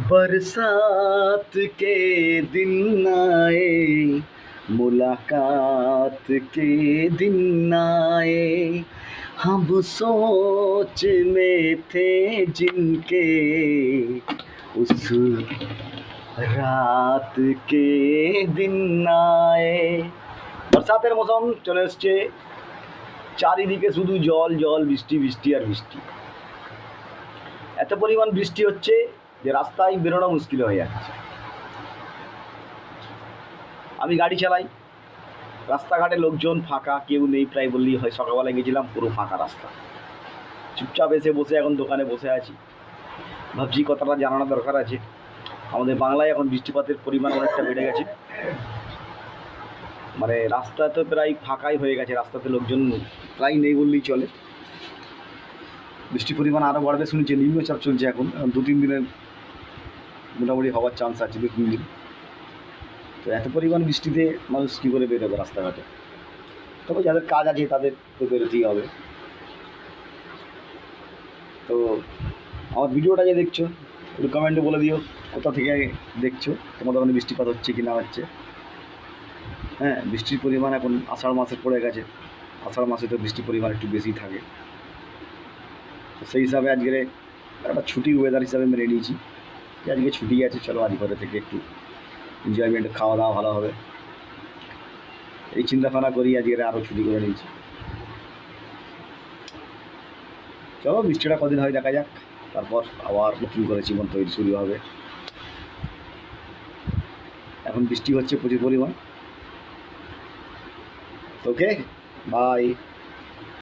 बरसात के दिन आए मुलाकात के दिन आए हम सोच में थे जिनके उस রাত কে দিন আয়ে বরসাতের মৌসুম চলে এসছে চারিদিকে শুধু জল জল বৃষ্টি বৃষ্টি আর বৃষ্টি এত পরিমাণ বৃষ্টি হচ্ছে যে রাস্তায় বেরোনো মুশকিল হয়ে যাচ্ছে। আমি গাড়ি চালাই। রাস্তাঘাটে লোকজন ফাঁকা, কেউ নেই, প্রায় বললেই হয় সকালবেলা গেছিলাম, পুরো ফাঁকা রাস্তা। চুপচাপ এসে বসে এখন দোকানে বসে আছি। ভাবছি কথাটা জানানো দরকার আছে। আমাদের বাংলায় এখন বৃষ্টিপাতের পরিমাণ অনেকটা বেড়ে গেছে। মানে রাস্তা তো প্রায় ফাঁকাই হয়ে গেছে, রাস্তাতে লোকজন প্রায় নেই বললেই চলে। বৃষ্টির পরিমাণ আরও বাড়বে শুনছি, নিম্নচাপ চলছে এখন। দু তিন দিনের মোটামুটি হওয়ার চান্স আছে দু তিন দিন তো এত পরিমাণ বৃষ্টিতে মানুষ কী করে বেরোবে রাস্তাঘাটে? তবে যাদের কাজ আছে তাদের তো বেরোতেই হবে। তো আমার ভিডিওটা যে দেখছ, একটু কমেন্টে বলে দিও, কোথা থেকে দেখছ, তোমাদের ওখানে বৃষ্টিপাত হচ্ছে কি না হচ্ছে? হ্যাঁ বৃষ্টির পরিমাণ এখন আষাঢ় মাসে পড়ে গেছে। আষাঢ় মাসে তো বৃষ্টির পরিমাণ একটু বেশি থাকে। তো সেই হিসাবে আজকে একটা ছুটি ওয়েদার হিসাবে মেনে নিয়েছি। যে আজকে ছুটি আছে, চলো আজ ঘরে থেকে একটু এনজয়মেন্ট খাওয়া দাওয়া ভালো হবে। এই চিন্তা ভাবনা করি আজকে আরও ছুটি করে নিয়েছি। চলো, বৃষ্টিটা কদিন হয় দেখা যাক। তারপর আবার নতুন করে জীবন তৈরি শুরু হবে। এখন বৃষ্টি হচ্ছে প্রচুর পরিমাণ। Okay bye